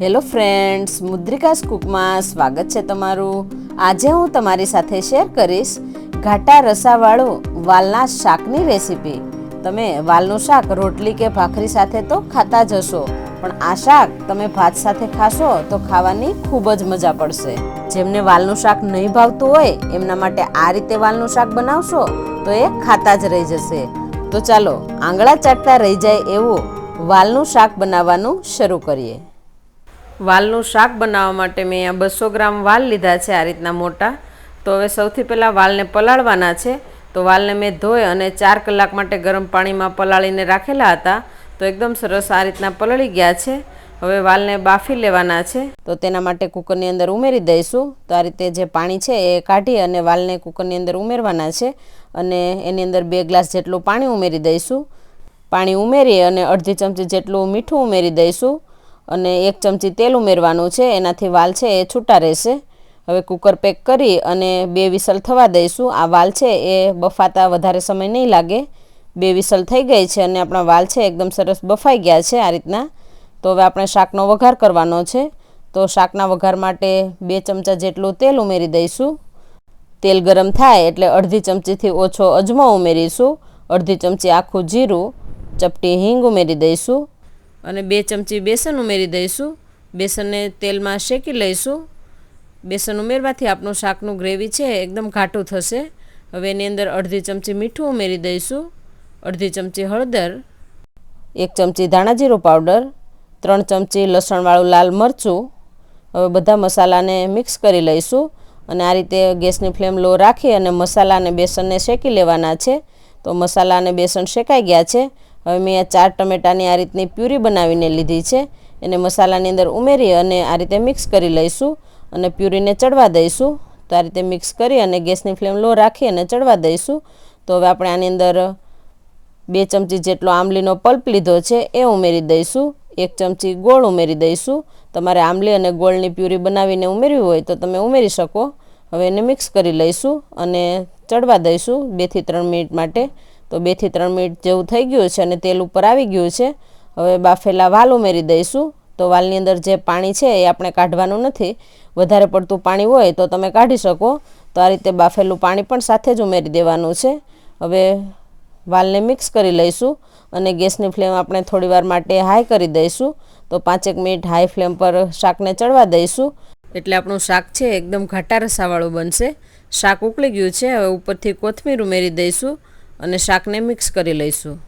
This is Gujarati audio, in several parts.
હેલો ફ્રેન્ડ્સ મુદ્રિકાસ કુકમાં સ્વાગત છે તમારું. આજે હું તમારી સાથે શેર કરીશ ઘાટા રસાવાળું વાલના શાકની રેસીપી તમે વાલનું શાક રોટલી કે ભાખરી સાથે તો ખાતા જ હશો, પણ આ શાક તમે ભાત સાથે ખાશો તો ખાવાની ખૂબ જ મજા પડશે. જેમને વાલનું શાક નહીં ભાવતું હોય, એમના માટે આ રીતે વાલનું શાક બનાવશો તો એ ખાતા જ રહી જશે. તો ચાલો આંગળા ચાટતા રહી જાય એવું વાલનું શાક બનાવવાનું શરૂ કરીએ. વાલનું શાક બનાવવા માટે મેં અહીંયા બસો ગ્રામ વાલ લીધા છે આ રીતના મોટા. તો હવે સૌથી પહેલાં વાલને પલાળવાના છે. તો વાલને મેં ધોઈ અને ચાર કલાક માટે ગરમ પાણીમાં પલાળીને રાખેલા હતા. તો એકદમ સરસ આ રીતના પલળી ગયા છે. હવે વાલને બાફી લેવાના છે. તો તેના માટે કુકરની અંદર ઉમેરી દઈશું. તો આ રીતે જે પાણી છે એ કાઢી અને વાલને કુકરની અંદર ઉમેરવાના છે. અને એની અંદર બે ગ્લાસ જેટલું પાણી ઉમેરી દઈશું. પાણી ઉમેરી અને અડધી ચમચી જેટલું મીઠું ઉમેરી દઈશું. અને એક ચમચી તેલ ઉમેરવાનું છે, એનાથી વાલ છે એ છૂટા રહેશે. હવે કુકર પેક કરી અને બે વિસલ થવા દઈશું. આ વાલ છે એ બફાતા વધારે સમય નહીં લાગે. બે વિસલ થઈ ગઈ છે અને આપણા વાલ છે એકદમ સરસ બફાઈ ગયા છે આ રીતના. તો હવે આપણે શાકનો વઘાર કરવાનો છે. તો શાકના વઘાર માટે બે ચમચા જેટલું તેલ ઉમેરી દઈશું. તેલ ગરમ થાય એટલે અડધી ચમચીથી ઓછો અજમો ઉમેરીશું. અડધી ચમચી આખું જીરું, ચપટી હિંગ ઉમેરી દઈશું. અને બે ચમચી બેસન ઉમેરી દઈશું. બેસનને તેલમાં શેકી લઈશું. બેસન ઉમેરવાથી આપણું શાકનું ગ્રેવી છે એકદમ ઘાટું થશે. હવે એની અંદર અડધી ચમચી મીઠું ઉમેરી દઈશું. અડધી ચમચી હળદર, એક ચમચી ધાણાજીરું પાવડર, ત્રણ ચમચી લસણવાળું લાલ મરચું. હવે બધા મસાલાને મિક્સ કરી લઈશું અને આ રીતે ગેસની ફ્લેમ લો રાખી અને મસાલા અને બેસનને શેકી લેવાના છે. તો મસાલા અને બેસન શેકાઈ ગયા છે. હવે મેં આ ચાર ટમેટાની આ રીતની પ્યુરી બનાવીને લીધી છે. એને મસાલાની અંદર ઉમેરી અને આ રીતે મિક્સ કરી લઈશું અને પ્યુરીને ચડવા દઈશું. તો આ રીતે મિક્સ કરી અને ગેસની ફ્લેમ લો રાખી અને ચડવા દઈશું. તો હવે આપણે આની અંદર બે ચમચી જેટલો આંબલીનો પલ્પ લીધો છે એ ઉમેરી દઈશું. એક ચમચી ગોળ ઉમેરી દઈશું. તમારે આંબલી અને ગોળની પ્યુરી બનાવીને ઉમેરવી હોય તો તમે ઉમેરી શકો. હવે એને મિક્સ કરી લઈશું અને ચડવા દઈશું બેથી ત્રણ મિનિટ માટે. તો બેથી ત્રણ મિનિટ જેવું થઈ ગયું છે અને તેલ ઉપર આવી ગયું છે. હવે બાફેલા વાલ ઉમેરી દઈશું. તો વાલની અંદર જે પાણી છે એ આપણે કાઢવાનું નથી. વધારે પડતું પાણી હોય તો તમે કાઢી શકો. તો આ રીતે બાફેલું પાણી પણ સાથે જ ઉમેરી દેવાનું છે. હવે વાલને મિક્સ કરી લઈશું અને ગેસની ફ્લેમ આપણે થોડીવાર માટે હાઈ કરી દઈશું. તો પાંચેક મિનિટ હાઈ ફ્લેમ પર શાકને ચડવા દઈશું. એટલે આપણું શાક છે એકદમ ઘાટા રસાવાળું બનશે. શાક ઉકળી ગયું છે. હવે ઉપરથી કોથમીર ઉમેરી દઈશું. અને શાકને મિક્સ કરી લઈશું.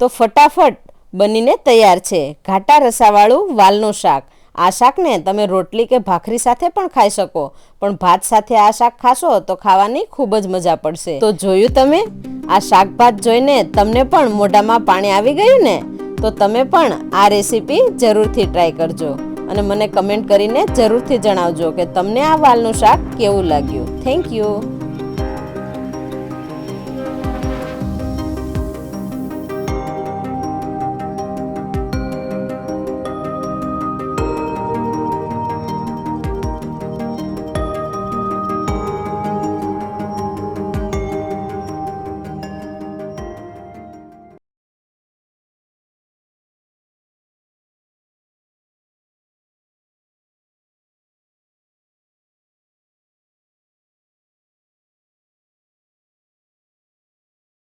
તો ફટાફટ બનીને તૈયાર છે. ઘાટા રસાવાળું વાલનું શાક. આ શાકને તમે રોટલી કે ભાખરી સાથે પણ ખાઈ શકો. પણ ભાત સાથે આ શાક ખાશો તો ખાવાની ખૂબ જ મજા પડશે. તો જોયું તમે? આ શાક ભાત જોઈને તમને પણ મોઢામાં પાણી આવી ગયું ને? તો તમે પણ આ રેસીપી જરૂરથી ટ્રાય કરજો. અને મને કમેન્ટ કરીને જરૂરથી જણાવજો કે તમને આ વાલનું શાક કેવું લાગ્યું. Thank you.